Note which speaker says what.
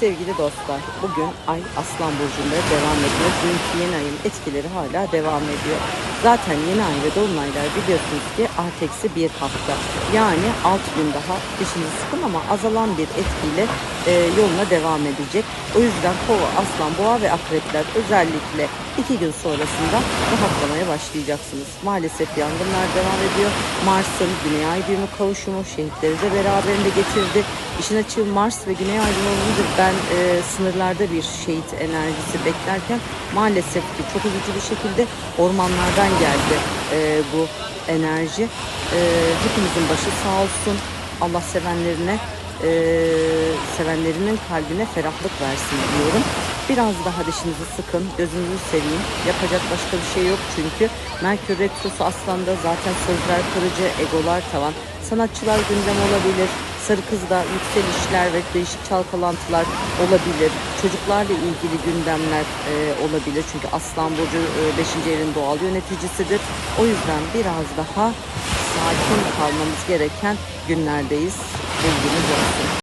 Speaker 1: Sevgili dostlar, bugün Ay Aslan Burcu'nda devam ediyor. Dünkü yeni ayın etkileri hala devam ediyor. Zaten yeni ay ve dolunaylar biliyorsunuz ki arteksi bir hafta. Yani 6 gün daha dişinizi sıkın ama azalan bir etkiyle e, yoluna devam edecek. O yüzden kova, aslan, boğa ve akrepler özellikle iki gün sonrasında rahatlamaya başlayacaksınız. Maalesef yangınlar devam ediyor. Mars'ın Güney Ay düğümü kavuşumu şehitleri de beraberinde getirdi. İşin açığı Mars ve Güney Ay düğümü ben e, sınırlarda bir şehit enerjisi beklerken maalesef ki çok üzücü bir şekilde ormanlardan geldi e, bu enerji. E, hepimizin başı sağ olsun. Allah sevenlerine e, sevenlerinin kalbine ferahlık versin diyorum. Biraz daha dişinizi sıkın, gözünüzü seveyim. Yapacak başka bir şey yok çünkü Merkür Retrosu aslında zaten sözler kırıcı, egolar tavan. Sanatçılar gündem olabilir, sarı kızda yükselişler ve değişik çalkalantılar olabilir. Çocuklarla ilgili gündemler e, olabilir. Çünkü Aslan Burcu 5. evin doğal yöneticisidir. O yüzden biraz daha sakin kalmamız gereken günlerdeyiz. Bilginiz olsun.